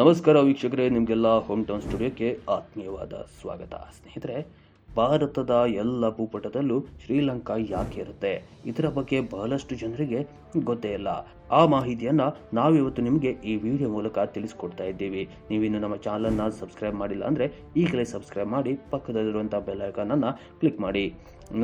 ನಮಸ್ಕಾರ ವೀಕ್ಷಕರೇ, ನಿಮಗೆಲ್ಲ ಹೋಮ್ ಟೌನ್ ಸ್ಟುಡಿಯೋಕ್ಕೆ ಆತ್ಮೀಯವಾದ ಸ್ವಾಗತ. ಸ್ನೇಹಿತರೆ, ಭಾರತದ ಎಲ್ಲ ಭೂಪಟದಲ್ಲೂ ಶ್ರೀಲಂಕಾ ಯಾಕೆ ಇರುತ್ತೆ? ಇದರ ಬಗ್ಗೆ ಬಹಳಷ್ಟು ಜನರಿಗೆ ಗೊತ್ತೇ ಇಲ್ಲ. ಆ ಮಾಹಿತಿಯನ್ನು ನಾವಿವತ್ತು ನಿಮಗೆ ಈ ವಿಡಿಯೋ ಮೂಲಕ ತಿಳಿಸ್ಕೊಡ್ತಾ ಇದ್ದೀವಿ. ನೀವಿನ್ನು ನಮ್ಮ ಚಾನಲನ್ನು ಸಬ್ಸ್ಕ್ರೈಬ್ ಮಾಡಿಲ್ಲ ಅಂದರೆ ಈಗಲೇ ಸಬ್ಸ್ಕ್ರೈಬ್ ಮಾಡಿ ಪಕ್ಕದಲ್ಲಿರುವಂಥ ಬೆಲ್ಲೈಕನನ್ನು ಕ್ಲಿಕ್ ಮಾಡಿ.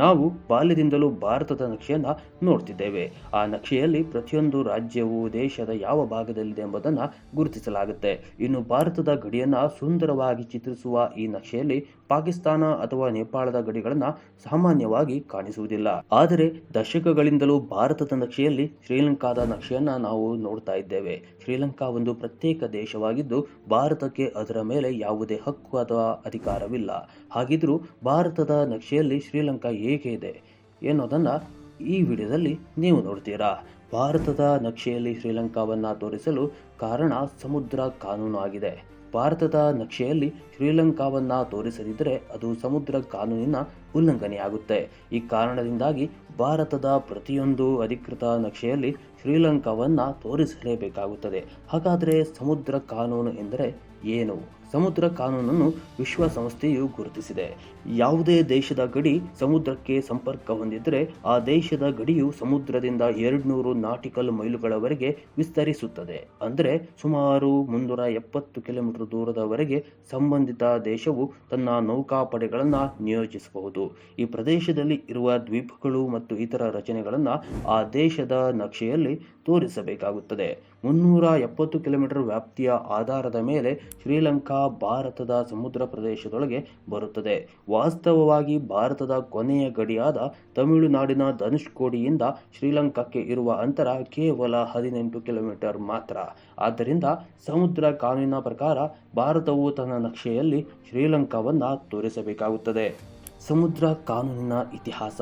ನಾವು ಬಾಲ್ಯದಿಂದಲೂ ಭಾರತದ ನಕ್ಷೆಯನ್ನು ನೋಡ್ತಿದ್ದೇವೆ. ಆ ನಕ್ಷೆಯಲ್ಲಿ ಪ್ರತಿಯೊಂದು ರಾಜ್ಯವು ದೇಶದ ಯಾವ ಭಾಗದಲ್ಲಿದೆ ಎಂಬುದನ್ನು ಗುರುತಿಸಲಾಗುತ್ತೆ. ಇನ್ನು ಭಾರತದ ಗಡಿಯನ್ನು ಸುಂದರವಾಗಿ ಚಿತ್ರಿಸುವ ಈ ನಕ್ಷೆಯಲ್ಲಿ ಪಾಕಿಸ್ತಾನ ಅಥವಾ ನೇಪಾಳದ ಗಡಿಗಳನ್ನು ಸಾಮಾನ್ಯವಾಗಿ ಕಾಣಿಸುವುದಿಲ್ಲ. ಆದರೆ ದಶಕಗಳಿಂದಲೂ ಭಾರತದ ನಕ್ಷೆಯಲ್ಲಿ ಶ್ರೀಲಂಕಾದ ನಾವು ನೋಡ್ತಾ ಇದ್ದೇವೆ. ಶ್ರೀಲಂಕಾ ಒಂದು ಪ್ರತ್ಯೇಕ ದೇಶವಾಗಿದ್ದು, ಭಾರತಕ್ಕೆ ಅದರ ಮೇಲೆ ಯಾವುದೇ ಹಕ್ಕು ಅಥವಾ ಅಧಿಕಾರವಿಲ್ಲ. ಹಾಗಿದ್ರೂ ಭಾರತದ ನಕ್ಷೆಯಲ್ಲಿ ಶ್ರೀಲಂಕಾ ಹೇಗೆ ಇದೆ ಎನ್ನುವುದನ್ನು ಈ ವಿಡಿಯೋದಲ್ಲಿ ನೀವು ನೋಡ್ತೀರಾ. ಭಾರತದ ನಕ್ಷೆಯಲ್ಲಿ ಶ್ರೀಲಂಕಾವನ್ನು ತೋರಿಸಲು ಕಾರಣ ಸಮುದ್ರ ಕಾನೂನು ಆಗಿದೆ. ಭಾರತದ ನಕ್ಷೆಯಲ್ಲಿ ಶ್ರೀಲಂಕಾವನ್ನ ತೋರಿಸದಿದ್ದರೆ ಅದು ಸಮುದ್ರ ಕಾನೂನಿನ ಉಲ್ಲಂಘನೆಯಾಗುತ್ತೆ. ಈ ಕಾರಣದಿಂದಾಗಿ ಭಾರತದ ಪ್ರತಿಯೊಂದು ಅಧಿಕೃತ ನಕ್ಷೆಯಲ್ಲಿ ಶ್ರೀಲಂಕಾವನ್ನ ತೋರಿಸಲೇಬೇಕಾಗುತ್ತದೆ. ಹಾಗಾದರೆ ಸಮುದ್ರ ಕಾನೂನು ಎಂದರೆ ಏನು? ಸಮುದ್ರ ಕಾನೂನನ್ನು ವಿಶ್ವಸಂಸ್ಥೆಯು ಗುರುತಿಸಿದೆ. ಯಾವುದೇ ದೇಶದ ಗಡಿ ಸಮುದ್ರಕ್ಕೆ ಸಂಪರ್ಕ ಹೊಂದಿದ್ದರೆ ಆ ದೇಶದ ಗಡಿಯು ಸಮುದ್ರದಿಂದ ಎರಡ್ನೂರು ನಾಟಿಕಲ್ ಮೈಲುಗಳವರೆಗೆ ವಿಸ್ತರಿಸುತ್ತದೆ. ಅಂದರೆ ಸುಮಾರು ಮುನ್ನೂರ ಎಪ್ಪತ್ತು ಕಿಲೋಮೀಟರ್ ದೂರದವರೆಗೆ ಸಂಬಂಧಿತ ದೇಶವು ತನ್ನ ನೌಕಾಪಡೆಗಳನ್ನು ನಿಯೋಜಿಸಬಹುದು. ಈ ಪ್ರದೇಶದಲ್ಲಿ ಇರುವ ದ್ವೀಪಗಳು ಮತ್ತು ಇತರ ರಚನೆಗಳನ್ನು ಆ ದೇಶದ ನಕ್ಷೆಯಲ್ಲಿ ತೋರಿಸಬೇಕಾಗುತ್ತದೆ. ಮುನ್ನೂರ ಎಪ್ಪತ್ತು ಕಿಲೋಮೀಟರ್ ವ್ಯಾಪ್ತಿಯ ಆಧಾರದ ಮೇಲೆ ಶ್ರೀಲಂಕಾ ಭಾರತದ ಸಮುದ್ರ ಪ್ರದೇಶದೊಳಗೆ ಬರುತ್ತದೆ. ವಾಸ್ತವವಾಗಿ ಭಾರತದ ಕೊನೆಯ ಗಡಿಯಾದ ತಮಿಳುನಾಡಿನ ಧನುಷ್ಕೋಡಿಯಿಂದ ಶ್ರೀಲಂಕಾಕ್ಕೆ ಇರುವ ಅಂತರ ಕೇವಲ ಹದಿನೆಂಟು ಕಿಲೋಮೀಟರ್ ಮಾತ್ರ. ಆದ್ದರಿಂದ ಸಮುದ್ರ ಕಾನೂನಿನ ಪ್ರಕಾರ ಭಾರತವು ತನ್ನ ನಕ್ಷೆಯಲ್ಲಿ ಶ್ರೀಲಂಕಾವನ್ನು ತೋರಿಸಬೇಕಾಗುತ್ತದೆ. ಸಮುದ್ರ ಕಾನೂನಿನ ಇತಿಹಾಸ.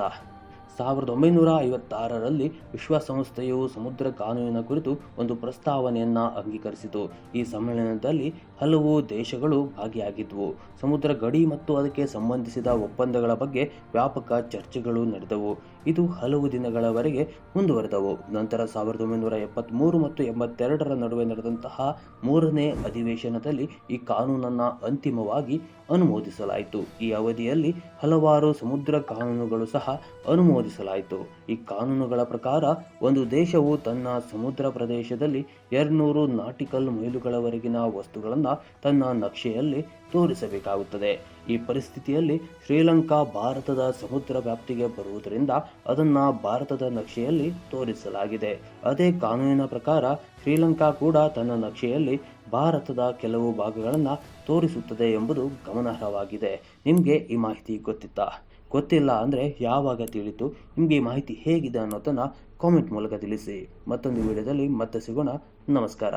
ಸಾವಿರದ ಒಂಬೈನೂರ ಐವತ್ತಾರರಲ್ಲಿ ವಿಶ್ವಸಂಸ್ಥೆಯು ಸಮುದ್ರ ಕಾನೂನಿನ ಕುರಿತು ಒಂದು ಪ್ರಸ್ತಾವನೆಯನ್ನು ಅಂಗೀಕರಿಸಿತು. ಈ ಸಮ್ಮೇಳನದಲ್ಲಿ ಹಲವು ದೇಶಗಳು ಭಾಗಿಯಾಗಿದ್ದವು ಸಮುದ್ರ ಗಡಿ ಮತ್ತು ಅದಕ್ಕೆ ಸಂಬಂಧಿಸಿದ ಒಪ್ಪಂದಗಳ ಬಗ್ಗೆ ವ್ಯಾಪಕ ಚರ್ಚೆಗಳು ನಡೆದವು. ಇದು ಹಲವು ದಿನಗಳವರೆಗೆ ಮುಂದುವರೆದವು. ನಂತರ ಸಾವಿರದ ಒಂಬೈನೂರ ಎಪ್ಪತ್ತ್ಮೂರು ಮತ್ತು ಎಂಬತ್ತೆರಡರ ನಡುವೆ ನಡೆದಂತಹ ಮೂರನೇ ಅಧಿವೇಶನದಲ್ಲಿ ಈ ಕಾನೂನನ್ನು ಅಂತಿಮವಾಗಿ ಅನುಮೋದಿಸಲಾಯಿತು. ಈ ಅವಧಿಯಲ್ಲಿ ಹಲವಾರು ಸಮುದ್ರ ಕಾನೂನುಗಳು ಸಹ ಅನುಮೋದಿಸಲಾಯಿತು ಈ ಕಾನೂನುಗಳ ಪ್ರಕಾರ ಒಂದು ದೇಶವು ತನ್ನ ಸಮುದ್ರ ಪ್ರದೇಶದಲ್ಲಿ ಎರಡ್ನೂರು ನಾಟಿಕಲ್ ಮೈಲುಗಳವರೆಗಿನ ವಸ್ತುಗಳನ್ನು ತನ್ನ ನಕ್ಷೆಯಲ್ಲಿ ತೋರಿಸಬೇಕಾಗುತ್ತದೆ. ಈ ಪರಿಸ್ಥಿತಿಯಲ್ಲಿ ಶ್ರೀಲಂಕಾ ಭಾರತದ ಸಮುದ್ರ ವ್ಯಾಪ್ತಿಗೆ ಬರುವುದರಿಂದ ಅದನ್ನು ಭಾರತದ ನಕ್ಷೆಯಲ್ಲಿ ತೋರಿಸಲಾಗಿದೆ. ಅದೇ ಕಾನೂನಿನ ಪ್ರಕಾರ ಶ್ರೀಲಂಕಾ ಕೂಡ ತನ್ನ ನಕ್ಷೆಯಲ್ಲಿ ಭಾರತದ ಕೆಲವು ಭಾಗಗಳನ್ನು ತೋರಿಸುತ್ತದೆ ಎಂಬುದು ಗಮನಾರ್ಹವಾಗಿದೆ. ನಿಮಗೆ ಈ ಮಾಹಿತಿ ಗೊತ್ತಿತ್ತಾ? ಗೊತ್ತಿಲ್ಲ ಅಂದರೆ ಯಾವಾಗ ತಿಳಿತು, ನಿಮಗೆ ಮಾಹಿತಿ ಹೇಗಿದೆ ಅನ್ನೋದನ್ನು ಕಾಮೆಂಟ್ ಮೂಲಕ ತಿಳಿಸಿ. ಮತ್ತೊಂದು ವಿಡಿಯೋದಲ್ಲಿ ಮತ್ತೆ ಸಿಗೋಣ. ನಮಸ್ಕಾರ.